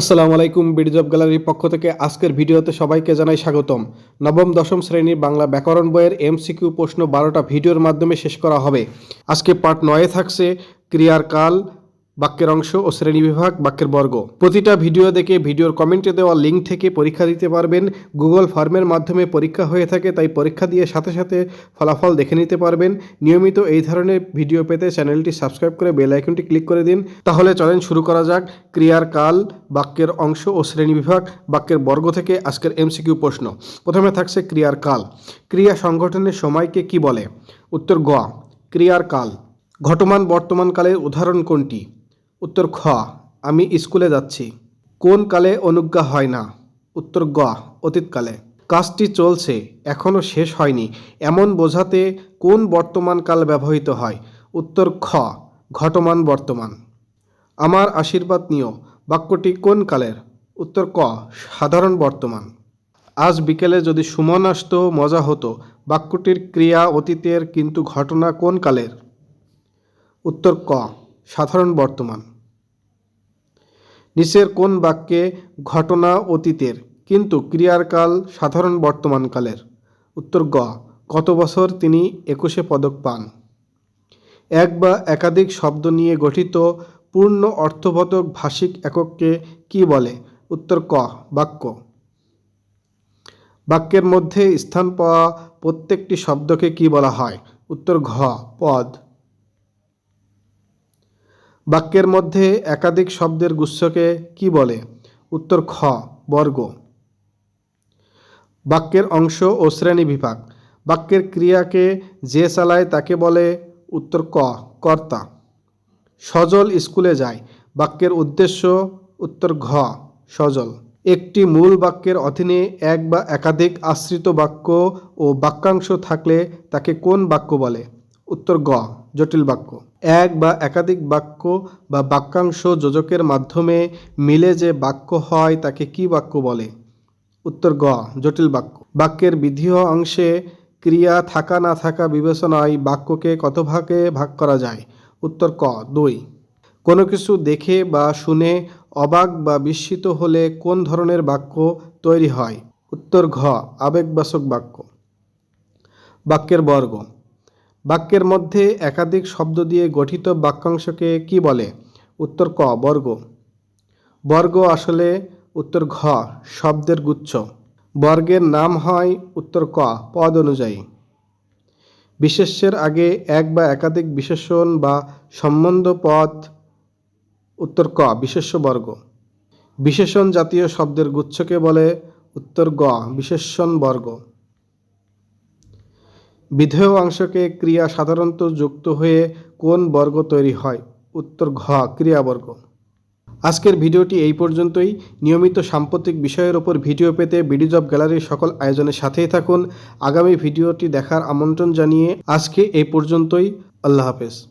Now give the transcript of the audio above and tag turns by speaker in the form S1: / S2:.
S1: আসসালামু আলাইকুম BD job গ্যালারির পক্ষ থেকে আজকের ভিডিওতে সবাইকে জানাই স্বাগতম। নবম, দশম শ্রেণির বাংলা ব্যাকরণ বইয়ের এমসিকিউ প্রশ্ন বারোটা ভিডিওর মাধ্যমে শেষ করা হবে। আজকে পার্ট নয়ে থাকছে, ক্রিয়ার কাল বাক্যের অংশ ও শ্রেণি বিভাগ, বাক্যের বর্গ। প্রতিটা ভিডিও দেখে ভিডিওর কমেন্টে দেওয়া লিঙ্ক থেকে পরীক্ষা দিতে পারবেন। গুগল ফর্মের মাধ্যমে পরীক্ষা হয়ে থাকে, তাই পরীক্ষা দিয়ে সাথে সাথে ফলাফল দেখে নিতে পারবেন। নিয়মিত এই ধরনের ভিডিও পেতে চ্যানেলটি সাবস্ক্রাইব করে বেল আইকনটি ক্লিক করে দিন। তাহলে চলেন শুরু করা যাক। ক্রিয়ার কাল, বাক্যের অংশ ও শ্রেণি বিভাগ, বাক্যের বর্গ থেকে আজকের এমসিকিউ প্রশ্ন। প্রথমে থাকছে ক্রিয়ার কাল। ক্রিয়া সংগঠনের সময়কে কি বলে? উত্তর গ ক্রিয়ার কাল। ঘটমান বর্তমান কালের উদাহরণ কোনটি? উত্তর খ আমি স্কুলে যাচ্ছি। কোন কালে অনুজ্ঞা হয় না? উত্তর গ, অতীতকালে। কাজটি চলছে এখনও শেষ হয়নি। এমন বোঝাতে কোন বর্তমান কাল ব্যবহৃত হয়? উত্তর খ, ঘটমান বর্তমান। আমার আশীর্বাদ নিও, বাক্যটি কোন কালের? উত্তর ক, সাধারণ বর্তমান। আজ বিকেলে যদি সুমন আসতো, মজা হতো। বাক্যটির ক্রিয়া অতীতের, কিন্তু ঘটনা কোন কালের? উত্তর ক, সাধারণ বর্তমান। নিচের কোন বাক্যে ঘটনা অতীতের, কিন্তু ক্রিয়ার কাল সাধারণ বর্তমানকালের? উত্তর গ, কত বছর তিনি একুশে পদক পান? এক বা একাধিক শব্দ নিয়ে গঠিত পূর্ণ অর্থবোধক ভাষিক একককে কি বলে? উত্তর ক, বাক্য। বাক্যের মধ্যে স্থান পাওয়া প্রত্যেকটি শব্দকে কি বলা হয়? উত্তর ঘ, পদ। বাক্যের মধ্যে একাধিক শব্দের গুচ্ছকে কি বলে? উত্তর খ, বর্গ। বাক্যের অংশ ও শ্রেণি বিভাগ। বাক্যের ক্রিয়াকে যে চালায় তাকে বলে উত্তর ক, কর্তা। সজল স্কুলে যায়। বাক্যের উদ্দেশ্য, উত্তর ঘ, সজল। একটি মূল বাক্যের অধীনে এক বা একাধিক আশ্রিত বাক্য ও বাক্যাংশ থাকলে তাকে কোন বাক্য বলে? উত্তর গ, জটিল বাক্য। এক বা একাধিক বাক্য বা বাক্যাংশ যোজকের মাধ্যমে মিলে যে বাক্য হয় তাকে কি বাক্য বলে? উত্তর গ, জটিল বাক্য। বাক্যের বিধিহ অংশে ক্রিয়া থাকা না থাকা বিবেচনায় বাক্যকে কত ভাগে ভাগ করা যায়? উত্তর ক, দুই। কোনো কিছু দেখে বা শুনে অবাক বা বিস্মিত হলে কোন ধরনের বাক্য তৈরি হয়? উত্তর ঘ, আবেগবাচক বাক্য। বাক্যের বর্গ। বাক্যের মধ্যে একাধিক শব্দ দিয়ে গঠিত বাক্যাংশকে কি বলে? উত্তর ক, বর্গ। বর্গ আসলে উত্তর ঘ, শব্দের গুচ্ছ। বর্গের নাম হয় উত্তর ক, পদ অনুযায়ী। বিশেষ্যের আগে এক বা একাধিক বিশেষণ বা সম্বন্ধ পদ, উত্তর ক, বিশেষ্য বর্গ। বিশেষণ জাতীয় শব্দের গুচ্ছকে বলে উত্তর গ বিশেষণ বর্গ। বিধেয় অংশকে ক্রিয়া সাধারণত যুক্ত হয়ে কোন বর্গ তৈরি হয়? উত্তর ঘ, ক্রিয়াবর্গ। আজকের ভিডিওটি এই পর্যন্তই। নিয়মিত সাম্প্রতিক বিষয়ের ওপর ভিডিও পেতে বিডি জব গ্যালারির সকল আয়োজনের সাথেই থাকুন। আগামী ভিডিওটি দেখার আমন্ত্রণ জানিয়ে আজকে এই পর্যন্তই। আল্লাহ হাফেজ।